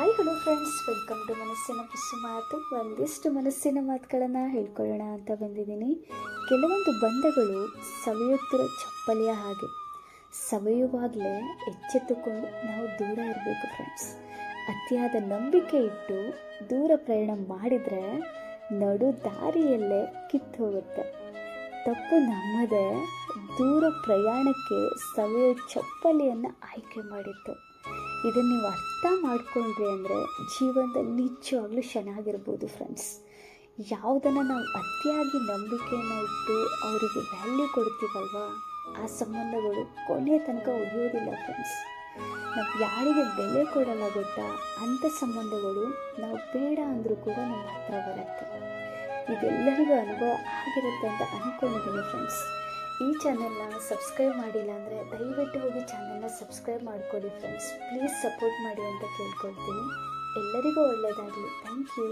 Hi hello friends welcome to ಮನಸ್ಸಿನ ಪಿಸು ಮಾತು ಒಂದಿಷ್ಟು ಮನಸ್ಸಿನ ಮಾತುಗಳನ್ನು ಹೇಳ್ಕೊಳ್ಳೋಣ ಅಂತ ಬಂದಿದ್ದೀನಿ ಕೆಲವೊಂದು ಬಂಧಗಳು ಸವಿಯುತ್ತಿರೋ ಚಪ್ಪಲಿಯ ಹಾಗೆ ಸವೆಯುವಾಗಲೇ ಎಚ್ಚೆತ್ತುಕೊಂಡು ನಾವು ದೂರ ಇರಬೇಕು ಫ್ರೆಂಡ್ಸ್ ಅತಿಯಾದ ನಂಬಿಕೆ ಇಟ್ಟು ದೂರ ಪ್ರಯಾಣ ಮಾಡಿದರೆ ನಡು ದಾರಿಯಲ್ಲೇ ಕಿತ್ತು ಹೋಗುತ್ತೆ ತಪ್ಪು ನಮ್ಮದೇ ದೂರ ಪ್ರಯಾಣಕ್ಕೆ ಸವೆಯೋ ಚಪ್ಪಲಿಯನ್ನು ಆಯ್ಕೆ ಮಾಡಿತ್ತು ಇದನ್ನು ನೀವು ಅರ್ಥ ಮಾಡಿಕೊಂಡ್ರಿ ಅಂದರೆ ಜೀವನದಲ್ಲಿ ನಿಜವಾಗ್ಲೂ ಚೆನ್ನಾಗಿರ್ಬೋದು ಫ್ರೆಂಡ್ಸ್ ಯಾವುದನ್ನು ನಾವು ಅತಿಯಾಗಿ ನಂಬಿಕೆಯನ್ನು ಇಟ್ಟು ಅವರಿಗೆ ವ್ಯಾಲ್ಯೂ ಕೊಡ್ತೀವಲ್ವಾ? ಆ ಸಂಬಂಧಗಳು ಕೊನೆ ತನಕ ಉಳಿಯೋದಿಲ್ಲ ಫ್ರೆಂಡ್ಸ್ ನಾವು ಯಾರಿಗೆ ಬೆಲೆ ಕೊಡಲ್ಲ ಗೊತ್ತಾ? ಅಂಥ ಸಂಬಂಧಗಳು ನಾವು ಬೇಡ ಅಂದರೂ ಕೂಡ ನಮ್ಮ ಹತ್ರ ಬರುತ್ತೆ. ಇದೆಲ್ಲರಿಗೂ ಅನುಭವ ಆಗಿರುತ್ತೆ ಅಂತ ಅಂದ್ಕೊಂಡಿದ್ದೀನಿ ಫ್ರೆಂಡ್ಸ್ ಈ ಚಾನೆಲ್ನ ಸಬ್ಸ್ಕ್ರೈಬ್ ಮಾಡಿಲ್ಲ ಅಂದರೆ ದಯವಿಟ್ಟು ಹೋಗಿ ಚಾನೆಲ್ನ ಸಬ್ಸ್ಕ್ರೈಬ್ ಮಾಡ್ಕೊಳ್ಳಿ ಫ್ರೆಂಡ್ಸ್ ಪ್ಲೀಸ್ ಸಪೋರ್ಟ್ ಮಾಡಿ ಅಂತ ಕೇಳ್ಕೊಳ್ತೀನಿ. ಎಲ್ಲರಿಗೂ ಒಳ್ಳೆಯದಾಗಲಿ. Thank you